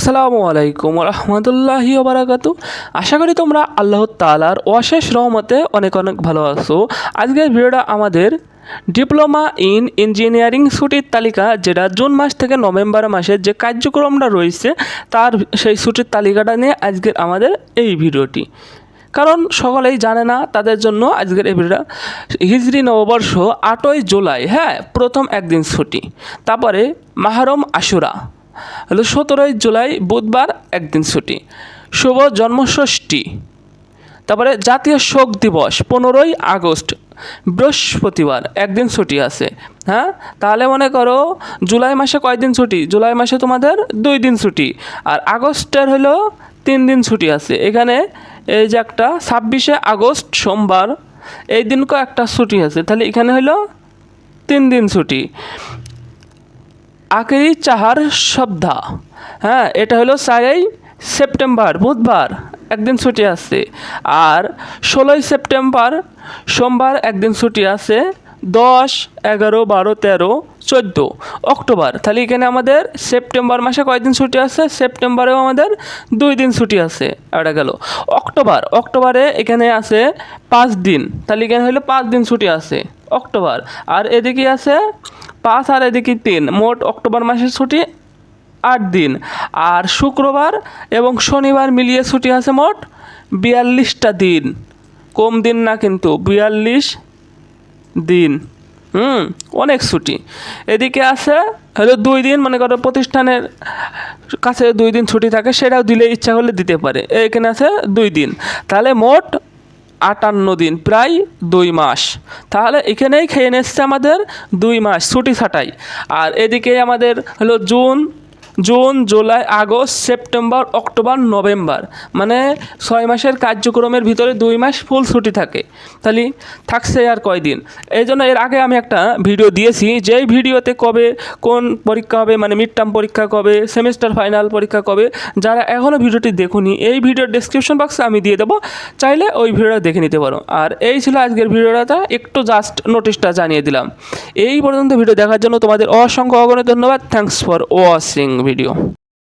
আসসালামু আলাইকুম রহমতুল্লাহি ওবরাকাত। আশা করি তোমরা আল্লাহ তালার অশেষ রহমতে অনেক অনেক ভালো আছো। আজকের ভিডিওটা আমাদের ডিপ্লোমা ইন ইঞ্জিনিয়ারিং ছুটির তালিকা, যেটা জুন মাস থেকে নভেম্বর মাসের যে কার্যক্রমটা রয়েছে, তার সেই ছুটির তালিকাটা নিয়ে আজকের আমাদের এই ভিডিওটি। কারণ সকলেই জানে না তাদের জন্য আজকের এই ভিডিওটা হিজরি নববর্ষ আটই জুলাই হ্যাঁ প্রথম একদিন ছুটি। তারপরে মাহরম আশুরা। হলো সতেরোই জুলাই, বুধবার একদিন ছুটি। শুভ জন্মষষ্ঠী। তারপরে জাতীয় শোক দিবস, পনেরোই আগস্ট, বৃহস্পতিবার, একদিন ছুটি আছে। হ্যাঁ? তাহলে মনে করো জুলাই মাসে কয়দিন ছুটি? জুলাই মাসে তোমাদের দুই দিন ছুটি। আর আগস্টের হলো তিন দিন ছুটি আছে। এখানে এই যে একটা ছাব্বিশে আগস্ট, সোমবার, এই দিনকেও একটা ছুটি আছে। তাহলে এখানে হলো তিন দিন ছুটি। আখেরি চাহার সপ্তাহ হ্যাঁ এটা হলো চারই সেপ্টেম্বর, বুধবার, একদিন ছুটি আছে। আর ষোলোই সেপ্টেম্বর, সোমবার, একদিন ছুটি আছে, দশ, এগারো, বারো, তেরো, চোদ্দ অক্টোবর। তাহলে এখানে আমাদের সেপ্টেম্বর মাসে কয়দিন ছুটি আছে? সেপ্টেম্বরেও আমাদের দুই দিন ছুটি আছে। এটা গেল। অক্টোবর, অক্টোবরে এখানে আছে পাঁচ দিন। তাহলে এখানে হলো পাঁচ দিন ছুটি আছে অক্টোবর। আর এদিকে আছে পাঁচ আর এদিকে তিন, মোট অক্টোবর মাসের ছুটি আট দিন। আর শুক্রবার এবং শনিবার মিলিয়ে ছুটি আছে মোট বিয়াল্লিশটা দিন। কম দিন না কিন্তু, বিয়াল্লিশ দিন। হুম, অনেক ছুটি। এদিকে আছে, হলো দুই দিন, মনে করো প্রতিষ্ঠানের কাছে দুই দিন ছুটি থাকে, সেটাও দিলে ইচ্ছা করলে দিতে পারে। এখানে আছে দুই দিন। তাহলে মোট আটান্ন দিন, প্রায় দুই মাস। তাহলে এখানেই খেয়ে নিচ্ছে আমাদের দুই মাস, ছুটি ছাটাই। আর এদিকে আমাদের হলো June June, July, August, September, October, November. মানে ছয় মাসের কার্যক্রমের ভিতরে দুই মাস ফুল ছুটি থাকে। তাহলে থাকছে আর কয়দিন? এই জন্য এর আগে আমি একটা ভিডিও দিয়েছি, যেই ভিডিওতে কবে কোন পরীক্ষা হবে মানে মিড টার্ম পরীক্ষা কবে সেমিস্টার ফাইনাল পরীক্ষা কবে, যারা এখনও ভিডিওটি দেখুনি, এই ভিডিওর ডেসক্রিপশন বক্সে আমি দিয়ে দেবো। চাইলে ওই ভিডিওটা দেখে নিতে পারো। আর এই ছিল আজকের ভিডিওটা, একটু জাস্ট নোটিশটা জানিয়ে দিলাম। এই পর্যন্ত ভিডিও দেখার জন্য তোমাদের অসংখ্য অগণিত ধন্যবাদ। Thanks for watching video